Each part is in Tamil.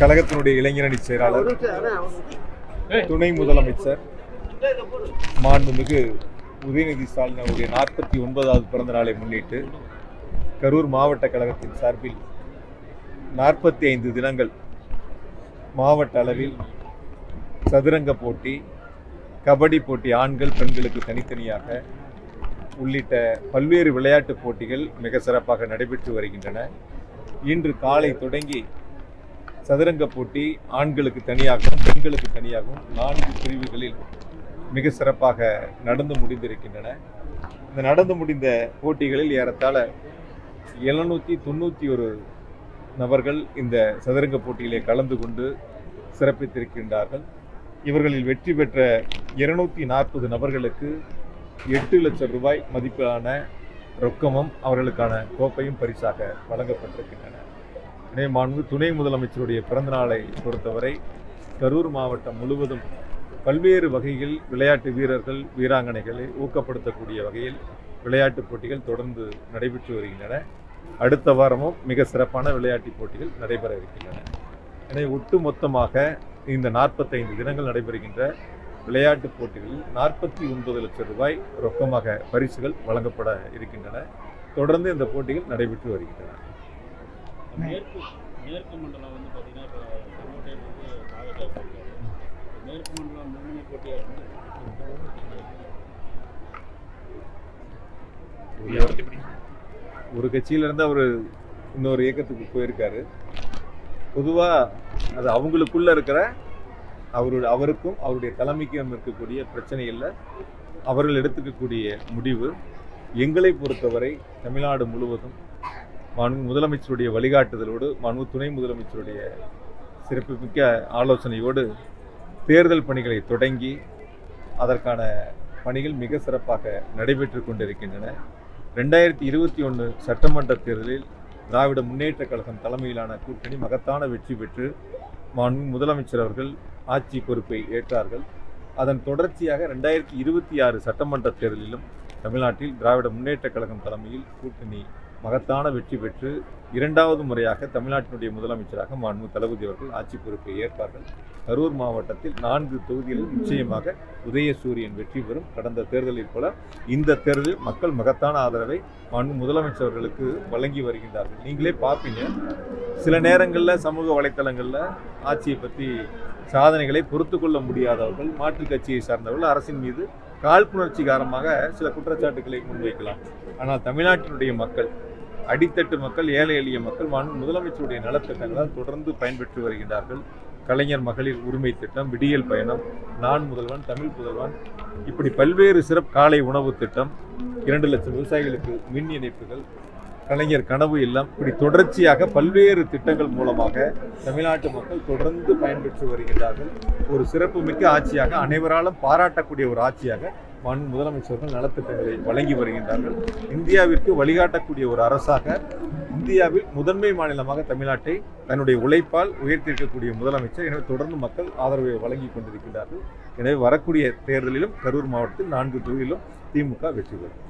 கழகத்தினுடைய இளைஞரணி செயலாளர் துணை முதலமைச்சர் மாண்புமிகு உதயநிதி ஸ்டாலின் அவருடைய நாற்பத்தி ஒன்பதாவது பிறந்த நாளை முன்னிட்டு கரூர் மாவட்ட கழகத்தின் சார்பில் நாற்பத்தி ஐந்து தினங்கள் மாவட்ட அளவில் சதுரங்க போட்டி கபடி போட்டி ஆண்கள் பெண்களுக்கு தனித்தனியாக உள்ளிட்ட பல்வேறு விளையாட்டுப் போட்டிகள் மிக சிறப்பாக நடைபெற்று வருகின்றன. இன்று காலை தொடங்கி சதுரங்க போட்டி ஆண்களுக்கு தனியாகவும் பெண்களுக்கு தனியாகவும் நான்கு பிரிவுகளில் மிக சிறப்பாக நடந்து முடிந்திருக்கின்றன. இந்த நடந்து முடிந்த போட்டிகளில் ஏறத்தாழ எழுநூற்றி தொண்ணூற்றி ஒரு நபர்கள் இந்த சதுரங்க போட்டியிலே கலந்து கொண்டு சிறப்பித்திருக்கின்றார்கள். இவர்களில் வெற்றி பெற்ற இருநூற்றி நாற்பது நபர்களுக்கு எட்டு லட்சம் ரூபாய் மதிப்பிலான ரொக்கமும் அவர்களுக்கான கோப்பையும் பரிசாக வழங்கப்பட்டிருக்கின்றன. இணை மாண்பு துணை முதலமைச்சருடைய பிறந்தநாளை பொறுத்தவரை கரூர் மாவட்டம் முழுவதும் பல்வேறு வகையில் விளையாட்டு வீரர்கள் வீராங்கனைகளை ஊக்கப்படுத்தக்கூடிய வகையில் விளையாட்டுப் போட்டிகள் தொடர்ந்து நடைபெற்று வருகின்றன. அடுத்த வாரமும் மிக சிறப்பான விளையாட்டுப் போட்டிகள் நடைபெற இருக்கின்றன. எனவே ஒட்டுமொத்தமாக இந்த நாற்பத்தைந்து தினங்கள் நடைபெறுகின்ற விளையாட்டுப் போட்டிகளில் நாற்பத்தி ஒன்பது லட்சம் ரூபாய் ரொக்கமாக பரிசுகள் வழங்கப்பட இருக்கின்றன. தொடர்ந்து இந்த போட்டிகள் நடைபெற்று வருகின்றன. மேற்கு மேற்கு மண்டலம் வந்து பார்த்தீங்கன்னா இப்போ வந்து மேற்கு மண்டலம் முன்னணி போட்டியாக ஒரு கட்சியிலேருந்து அவர் இன்னொரு இயக்கத்துக்கு போயிருக்காரு. பொதுவாக அது அவங்களுக்குள்ள இருக்கிற அவருடைய அவருக்கும் அவருடைய தலைமைக்கும் இருக்கக்கூடிய பிரச்சனைகளில் அவர்கள் எடுத்துக்கக்கூடிய முடிவு எங்களை பொறுத்தவரை தமிழ்நாடு முழுவதும் மாண்பு முதலமைச்சருடைய வழிகாட்டுதலோடு மாண்பு துணை முதலமைச்சருடைய சிறப்புமிக்க ஆலோசனையோடு தேர்தல் பணிகளை தொடங்கி அதற்கான பணிகள் மிக சிறப்பாக நடைபெற்று கொண்டிருக்கின்றன. ரெண்டாயிரத்தி இருபத்தி ஒன்று சட்டமன்ற தேர்தலில் திராவிட முன்னேற்ற கழகம் தலைமையிலான கூட்டணி மகத்தான வெற்றி பெற்று மாண்பு முதலமைச்சர் அவர்கள் ஆட்சி பொறுப்பை ஏற்றார்கள். அதன் தொடர்ச்சியாக ரெண்டாயிரத்தி இருபத்தி ஆறு சட்டமன்ற தேர்தலிலும் தமிழ்நாட்டில் திராவிட முன்னேற்ற கழகம் தலைமையில் கூட்டணி மகத்தான வெற்றி பெற்று இரண்டாவது முறையாக தமிழ்நாட்டினுடைய முதலமைச்சராக மாண்பு தளபதி அவர்கள் ஆட்சி பொறுப்பை ஏற்பார்கள். கரூர் மாவட்டத்தில் நான்கு தொகுதிகளில் நிச்சயமாக உதயசூரியன் வெற்றி பெறும். கடந்த தேர்தலில் போல இந்த தேர்தலில் மக்கள் மகத்தான ஆதரவை மாண்பு முதலமைச்சர்களுக்கு வழங்கி வருகின்றார்கள். நீங்களே பார்ப்பீங்க. சில நேரங்களில் சமூக வலைத்தளங்களில் ஆட்சியை பற்றி சாதனைகளை பொறுத்து கொள்ள முடியாதவர்கள் மாற்றுக் கட்சியை சார்ந்தவர்கள் அரசின் மீது காழ்ப்புணர்ச்சி காரணமாக சில குற்றச்சாட்டுகளை முன்வைக்கலாம். ஆனால் தமிழ்நாட்டினுடைய மக்கள் அடித்தட்டு மக்கள் ஏழை எளிய மக்கள் மாண்பு முதலமைச்சருடைய நலத்திட்டங்களால் தொடர்ந்து பயன்பெற்று வருகின்றார்கள். கலைஞர் மகளிர் உரிமை திட்டம் விடியல் பயணம் நான் முதல்வன் தமிழ் புதல்வன் இப்படி பல்வேறு சிறப்பு காலை உணவு திட்டம் இரண்டு லட்சம் விவசாயிகளுக்கு மின் இணைப்புகள் கலைஞர் கனவு இல்லம் இப்படி தொடர்ச்சியாக பல்வேறு திட்டங்கள் மூலமாக தமிழ்நாட்டு மக்கள் தொடர்ந்து பயன்பெற்று வருகின்றார்கள். ஒரு சிறப்புமிக்க ஆட்சியாக அனைவராலும் பாராட்டக்கூடிய ஒரு ஆட்சியாக மாண்பு முதலமைச்சர்கள் நலத்திட்டங்களை வழங்கி வருகின்றார்கள். இந்தியாவிற்கு வழிகாட்டக்கூடிய ஒரு அரசாக இந்தியாவில் முதன்மை மாநிலமாக தமிழ்நாட்டை தன்னுடைய உழைப்பால் உயர்த்தியிருக்கக்கூடிய முதலமைச்சர். எனவே தொடர்ந்து மக்கள் ஆதரவை வழங்கி கொண்டிருக்கின்றார்கள். எனவே வரக்கூடிய தேர்தலிலும் கரூர் மாவட்டத்தில் நான்கு தொகுதியிலும் திமுக வெற்றி பெறும்.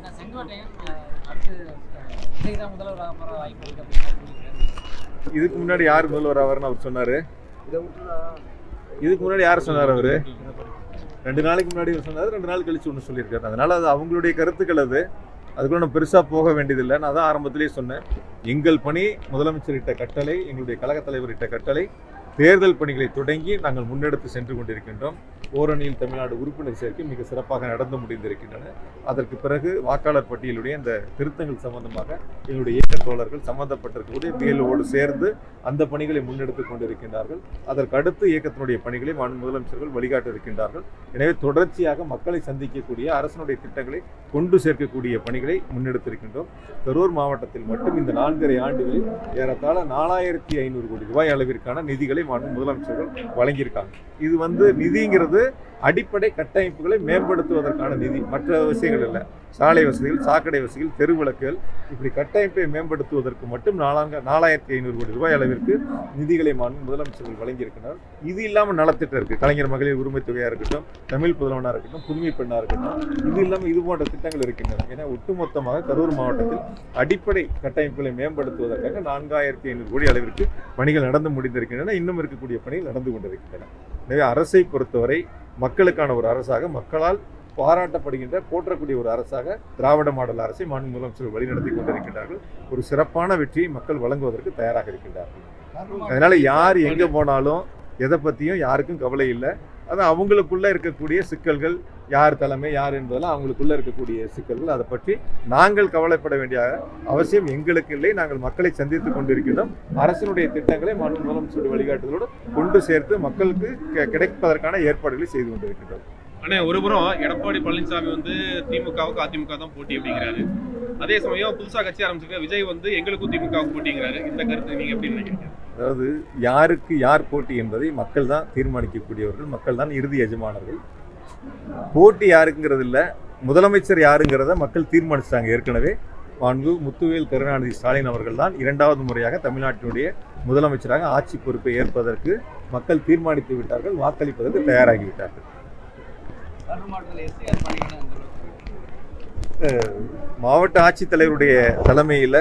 இதுக்கு முன்னாடி யார் முதல்வர் ஆவார்னு அவர் சொன்னாரு? இதுக்கு முன்னாடி யார் சொன்னார் அவரு? ரெண்டு நாளைக்கு முன்னாடி சொன்னது ரெண்டு நாள் கழிச்சு ஒன்று சொல்லியிருக்காரு. அதனால் அது அவங்களுடைய கருத்துக்கள் அது. அதுக்குள்ள நம்ம பெருசாக போக வேண்டியதில்லை. நான் தான் ஆரம்பத்திலேயே சொன்னேன். எங்கள் பணி முதலமைச்சர் இட்ட கட்டளை எங்களுடைய கழக தலைவர் இட்ட கட்டளை தேர்தல் பணிகளை தொடங்கி நாங்கள் முன்னெடுத்து சென்று கொண்டிருக்கின்றோம். ஓரணியில் தமிழ்நாடு உறுப்பினர் சேர்க்கை மிக சிறப்பாக நடந்து முடிந்திருக்கின்றன. அதற்கு பிறகு வாக்காளர் பட்டியலுடைய அந்த திருத்தங்கள் சம்பந்தமாக எங்களுடைய இயக்க தோழர்கள் சம்பந்தப்பட்டிருக்கக்கூடிய பிஎல்ஓடு சேர்ந்து அந்த பணிகளை முன்னெடுத்து கொண்டிருக்கின்றார்கள். அதற்கு அடுத்து இயக்கத்தினுடைய பணிகளை மாநில முதலமைச்சர்கள் வழிகாட்ட இருக்கின்றார்கள். எனவே தொடர்ச்சியாக மக்களை சந்திக்கக்கூடிய அரசனுடைய திட்டங்களை கொண்டு சேர்க்கக்கூடிய பணிகளை முன்னெடுத்திருக்கின்றோம். கரூர் மாவட்டத்தில் மட்டும் இந்த நான்கரை ஆண்டுகளில் ஏறத்தாழ நாலாயிரத்தி ஐநூறு கோடி ரூபாய் அளவிற்கான நிதிகளை மாநில முதலமைச்சர்கள் வழங்கியிருக்காங்க. இது வந்து நிதிங்கிறது அடிப்படை கட்டமைப்புகளை மேம்படுத்துவதற்கான நிதி. மற்ற விஷயங்கள் இல்லை. சாலை வசதிகள் சாக்கடை வசதிகள் தெருவிளக்குகள் இப்படி கட்டமைப்பை மேம்படுத்துவதற்கு மட்டும் நாலாங்க நாலாயிரத்தி ஐநூறு கோடி ரூபாய் அளவிற்கு நிதிகளை மாநில முதலமைச்சர்கள் வழங்கியிருக்கிறார் இது இல்லாமல் நலத்திட்டம் இருக்குது கலைஞர் மகளிர் உரிமை தொகையாக இருக்கட்டும் தமிழ் புதல்வனாக இருக்கட்டும் புதுமை பெண்ணாக இருக்கட்டும் இது இல்லாமல் இது போன்ற திட்டங்கள் இருக்கின்றன. ஏன்னா ஒட்டுமொத்தமாக கரூர் மாவட்டத்தில் அடிப்படை கட்டமைப்புகளை மேம்படுத்துவதற்காக நான்காயிரத்தி ஐநூறு கோடி அளவிற்கு பணிகள் நடந்து முடிந்திருக்கின்றன. இன்னும் இருக்கக்கூடிய பணிகள் நடந்து கொண்டிருக்கின்றன. எனவே அரசை பொறுத்தவரை மக்களுக்கான ஒரு அரசாக மக்களால் பாராட்டப்படுகின்ற போற்றக்கூடிய ஒரு அரசாக திராவிட மாடல் அரசை மாநில முதலமைச்சர் வழிநடத்தி கொண்டிருக்கின்றார்கள். ஒரு சிறப்பான வெற்றியை மக்கள் வழங்குவதற்கு தயாராக இருக்கின்றார்கள். அதனால யார் எங்க போனாலும் எதை பத்தியும் யாருக்கும் கவலை இல்லை. அது அவங்களுக்குள்ள இருக்கக்கூடிய சிக்கல்கள் யார் தலைமை யார் என்பதெல்லாம் அவங்களுக்குள்ள இருக்கக்கூடிய சிக்கல்கள். அதை பற்றி நாங்கள் கவலைப்பட வேண்டிய அவசியம் எங்களுக்கு இல்லை. நாங்கள் மக்களை சந்தித்துக் கொண்டிருக்கிறோம் அரசினுடைய திட்டங்களை மாநில முதலமைச்சருடைய வழிகாட்டுதலோடு கொண்டு சேர்த்து மக்களுக்கு கிடைப்பதற்கான ஏற்பாடுகளை செய்து கொண்டிருக்கின்றோம். ஆனா ஒருபுறம் எடப்பாடி பழனிசாமி வந்து திமுகவுக்கு அதிமுக தான் போட்டி அப்படிங்கிறாரு. அதே சமயம் புதுசா கட்சி ஆரம்பிச்சிருக்க விஜய் வந்து எங்களுக்கும் திமுகவுக்கு போட்டிங்கிறாரு. இந்த கருத்து நீங்க எப்படி நினைக்கிறீங்க? அதாவது யாருக்கு யார் போட்டி என்பதை மக்கள் தான் தீர்மானிக்கக்கூடியவர்கள் மக்கள் தான் இறுதி எஜமானர்கள். போட்டி யாருங்கிறது இல்லை முதலமைச்சர் யாருங்கிறத மக்கள் தீர்மானிச்சிட்டாங்க. ஏற்கனவே மாண்பு முத்துவேல் கருணாநிதி ஸ்டாலின் அவர்கள் தான் இரண்டாவது முறையாக தமிழ்நாட்டினுடைய முதலமைச்சராக ஆட்சி பொறுப்பை ஏற்பதற்கு மக்கள் தீர்மானித்து விட்டார்கள் வாக்களிப்பதற்கு தயாராகிவிட்டார்கள் விட்டார்கள் கரூர் மாவட்டத்தில் எஸ்ஐஆர் பணிகள் அந்த அளவுக்கு மாவட்ட ஆட்சித்தலைவருடைய தலைமையில்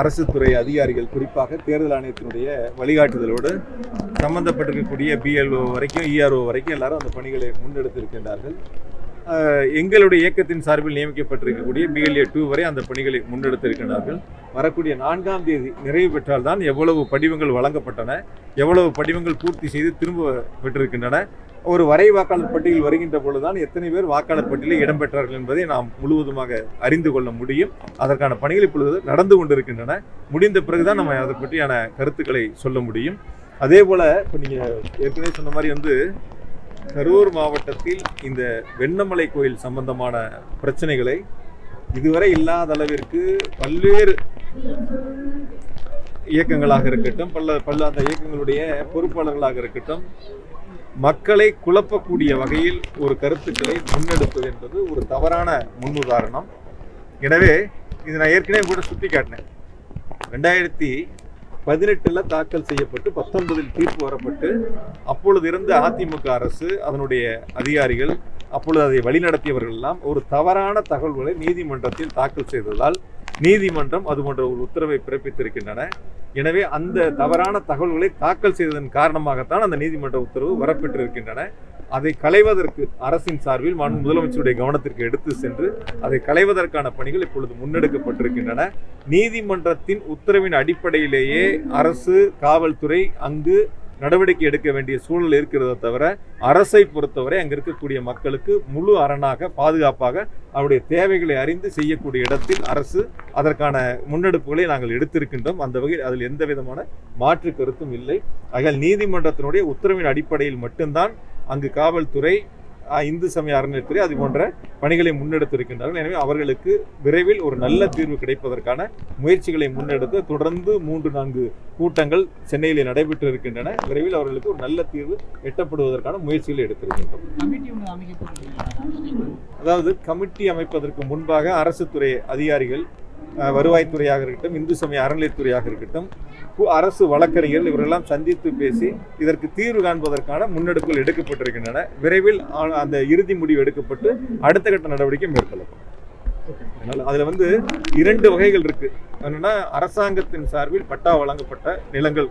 அரசு துறை அதிகாரிகள் குறிப்பாக தேர்தல் ஆணையத்தினுடைய வழிகாட்டுதலோடு சம்பந்தப்பட்டிருக்கக்கூடிய பிஎல்ஓ வரைக்கும் இஆர்ஓ வரைக்கும் எல்லாரும் அந்த பணிகளை முன்னெடுத்திருக்கின்றார்கள். எங்களுடைய இயக்கத்தின் சார்பில் நியமிக்கப்பட்டிருக்கக்கூடிய பிஎல்ஏ டூ வரை அந்த பணிகளை முன்னெடுத்திருக்கின்றார்கள். வரக்கூடிய நான்காம் தேதி நிறைவு பெற்றால்தான் எவ்வளவு படிவங்கள் வழங்கப்பட்டன எவ்வளவு படிவங்கள் பூர்த்தி செய்து திரும்ப பெற்றிருக்கின்றன ஒரு வரை வாக்காளர் பட்டியல் வருகின்ற பொழுதுதான் எத்தனை பேர் வாக்காளர் பட்டியலில் இடம்பெற்றார்கள் என்பதை நாம் முழுவதுமாக அறிந்து கொள்ள முடியும். அதற்கான பணிகள் இப்பொழுது நடந்து கொண்டிருக்கின்றன. முடிந்த பிறகுதான் நம்ம அதை பற்றியான கருத்துக்களை சொல்ல முடியும். அதே போல இப்போ நீங்க ஏற்கனவே சொன்ன மாதிரி வந்து கரூர் மாவட்டத்தில் இந்த வெண்ணமலை கோயில் சம்பந்தமான பிரச்சனைகளை இதுவரை இல்லாத அளவிற்கு பல்வேறு இயக்கங்களாக இருக்கட்டும் பல்ல பல்ல அந்த இயக்கங்களுடைய பொறுப்பாளர்களாக இருக்கட்டும் மக்களை குழப்பக்கூடிய வகையில் ஒரு கருத்துக்களை முன்னெடுப்பது என்பது ஒரு தவறான முன்னுதாரணம். எனவே இது நான் ஏற்கனவே கூட சுட்டி காட்டினேன். ரெண்டாயிரத்தி பதினெட்டில் தாக்கல் செய்யப்பட்டு பத்தொன்பதில் தீர்ப்பு வரப்பட்டு அப்பொழுது இருந்த அதிமுக அரசு அதனுடைய அதிகாரிகள் அப்பொழுது அதை வழிநடத்தியவர்கள் எல்லாம் ஒரு தவறான தகவல்களை நீதிமன்றத்தில் தாக்கல் செய்ததால் நீதிமன்றம் அது போன்ற ஒரு உத்தரவை பிறப்பித்திருக்கின்றன. எனவே அந்த தவறான தகவல்களை தாக்கல் செய்ததன் காரணமாகத்தான் அந்த நீதிமன்ற உத்தரவு வரப்பெற்றிருக்கின்றன. அதை களைவதற்கு அரசின் சார்பில் மாண்பு முதலமைச்சருடைய கவனத்திற்கு எடுத்து சென்று அதை களைவதற்கான பணிகள் இப்பொழுது முன்னெடுக்கப்பட்டிருக்கின்றன. நீதிமன்றத்தின் உத்தரவின் அடிப்படையிலேயே அரசு காவல்துறை அங்கு நடவடிக்கை எடுக்க வேண்டிய சூழல் இருக்கிறத தவிர அரசை பொறுத்தவரை அங்கே இருக்கக்கூடிய மக்களுக்கு முழு அரணாக பாதுகாப்பாக அவருடைய தேவைகளை அறிந்து செய்யக்கூடிய இடத்தில் அரசு அதற்கான முன்னெடுப்புகளை நாங்கள் எடுத்திருக்கின்றோம். அந்த வகையில் அதில் எந்த விதமான மாற்று கருத்தும் இல்லை. ஆகையால் நீதிமன்றத்தினுடைய உத்தரவின் அடிப்படையில் மட்டும்தான் அங்கு காவல்துறை இந்து சமய அறநிலையத்துறை அது போன்ற பணிகளை முன்னெடுத்திருக்கின்றார்கள். எனவே அவர்களுக்கு விரைவில் ஒரு நல்ல தீர்வு கிடைப்பதற்கான முயற்சிகளை முன்னெடுத்து தொடர்ந்து மூன்று நான்கு கூட்டங்கள் சென்னையில் நடைபெற்று இருக்கின்றன விரைவில் அவர்களுக்கு ஒரு நல்ல தீர்வு எட்டப்படுவதற்கான முயற்சிகளை எடுத்திருக்கின்றோம். அதாவது கமிட்டி அமைப்பதற்கு முன்பாக அரசு துறை அதிகாரிகள் வருவாய்த்துறையாக இருக்கட்டும் இந்து சமய அறநிலையத்துறையாக இருக்கட்டும் அரசு வழக்கறிஞர்கள் இவரெல்லாம் சந்தித்து பேசி இதற்கு தீர்வு காண்பதற்கான முன்னெடுப்புகள் எடுக்கப்பட்டிருக்கின்றன. விரைவில் அந்த இறுதி முடிவு எடுக்கப்பட்டு அடுத்த கட்ட நடவடிக்கை மேற்கொள்ளப்படும். அதனால அதுல வந்து இரண்டு வகைகள் இருக்கு. என்னன்னா அரசாங்கத்தின் சார்பில் பட்டா வழங்கப்பட்ட நிலங்கள்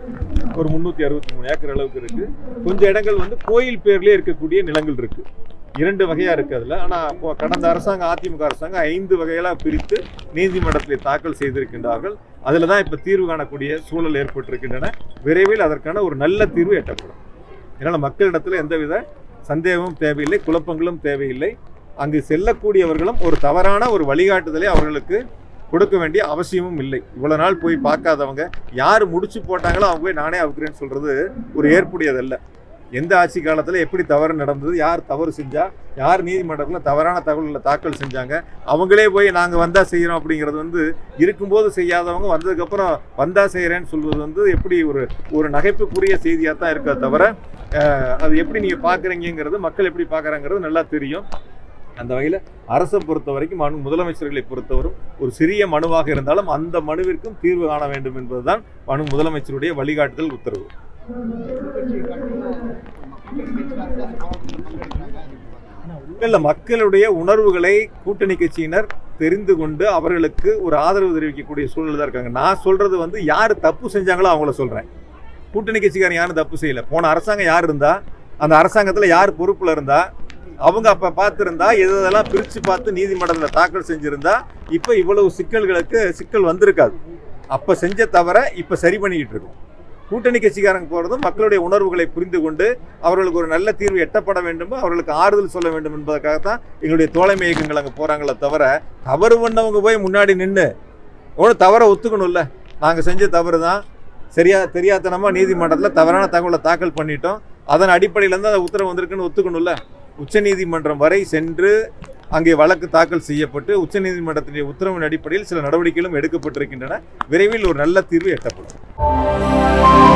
ஒரு முன்னூத்தி அறுபத்தி மூணு ஏக்கர் அளவுக்கு இருக்கு. கொஞ்சம் இடங்கள் வந்து கோயில் பேர்லேயே இருக்கக்கூடிய நிலங்கள் இருக்கு. இரண்டு வகையாக இருக்குது அதில். ஆனால் கடந்த அரசாங்கம் அதிமுக அரசாங்கம் ஐந்து வகைகளாக பிரித்து நீதிமன்றத்தில் தாக்கல் செய்திருக்கின்றார்கள். அதில் தான் இப்போ தீர்வு காணக்கூடிய சூழல் ஏற்பட்டிருக்கின்றன. விரைவில் அதற்கான ஒரு நல்ல தீர்வு எட்டப்படும். இதனால மக்களிடத்தில் எந்தவித சந்தேகமும் தேவையில்லை குழப்பங்களும் தேவையில்லை. அங்கு செல்லக்கூடியவர்களும் ஒரு தவறான ஒரு வழிகாட்டுதலை அவர்களுக்கு கொடுக்க வேண்டிய அவசியமும் இல்லை. இவ்வளோ நாள் போய் பார்க்காதவங்க யார் முடிச்சு போட்டாங்களோ அவங்க போய் நானே அவுக்கிறேன்னு சொல்கிறது ஒரு ஏற்புடையதல்ல. எந்த ஆட்சி காலத்தில் எப்படி தவறு நடந்தது யார் தவறு செஞ்சா யார் நீதிமன்றத்தில் தவறான தகவல்களை தாக்கல் செஞ்சாங்க அவங்களே போய் நாங்கள் வந்தால் செய்கிறோம் அப்படிங்கிறது வந்து இருக்கும்போது செய்யாதவங்க வந்ததுக்கப்புறம் வந்தால் செய்கிறேன்னு சொல்வது வந்து எப்படி ஒரு ஒரு நகைப்புக்குரிய செய்தியாக தான் இருக்கே தவிர அது எப்படி நீங்கள் பார்க்குறீங்கிறது மக்கள் எப்படி பார்க்குறாங்கிறது நல்லா தெரியும். அந்த வகையில் அரசை பொறுத்த வரைக்கும் மனு முதலமைச்சர்களை பொறுத்தவரும் ஒரு சிறிய மனுவாக இருந்தாலும் அந்த மனுவிற்கும் தீர்வு காண வேண்டும் என்பதுதான் மனு முதலமைச்சருடைய வழிகாட்டுதல் உத்தரவு. இல்ல மக்களுடைய உணர்வுகளை கூட்டணி கட்சியினர் தெரிந்து கொண்டு அவர்களுக்கு ஒரு ஆதரவு தெரிவிக்கக்கூடிய சூழல் தான் இருக்காங்க. நான் சொல்றது வந்து யார் தப்பு செஞ்சாங்களோ அவங்கள சொல்றேன். கூட்டணி கட்சிக்காரன் யாரும் தப்பு செய்யல. போன அரசாங்கம் யார் இருந்தா? அந்த அரசாங்கத்தில் யார் பொறுப்பில் இருந்தா? அவங்க அப்போ பார்த்துருந்தா எது எதெல்லாம் பிரித்து பார்த்து நீதிமன்றத்தில் தாக்கல் செஞ்சுருந்தா இப்போ இவ்வளவு சிக்கல்களுக்கு சிக்கல் வந்திருக்காது. அப்போ செஞ்ச தவிர இப்போ சரி பண்ணிக்கிட்டு இருக்கோம். கூட்டணி கட்சிக்காரங்க போகிறதும் மக்களுடைய உணர்வுகளை புரிந்து கொண்டு அவர்களுக்கு ஒரு நல்ல தீர்வு எட்டப்பட வேண்டும் அவர்களுக்கு ஆறுதல் சொல்ல வேண்டும் என்பதற்காகத்தான் எங்களுடைய தோழமை இயக்கங்கள் அங்கே போகிறாங்களே தவிர தவறு பண்ணவங்க போய் முன்னாடி நின்று ஒரு தவறை ஒத்துக்கணும்ல. நாங்கள் செஞ்ச தவறு தான் சரியா தெரியாதனமாக நீதிமன்றத்தில் தவறான தகவலை தாக்கல் பண்ணிட்டோம். அதன் அடிப்படையிலேருந்து தான் அந்த உத்தரவு வந்திருக்குன்னு ஒத்துக்கணும்ல. உச்சநீதிமன்றம் வரை சென்று அங்கே வழக்கு தாக்கல் செய்யப்பட்டு உச்சநீதிமன்றத்தினுடைய உத்தரவின் அடிப்படையில் சில நடவடிக்கைகளும் எடுக்கப்பட்டிருக்கின்றன. விரைவில் ஒரு நல்ல தீர்வு எட்டப்படும்.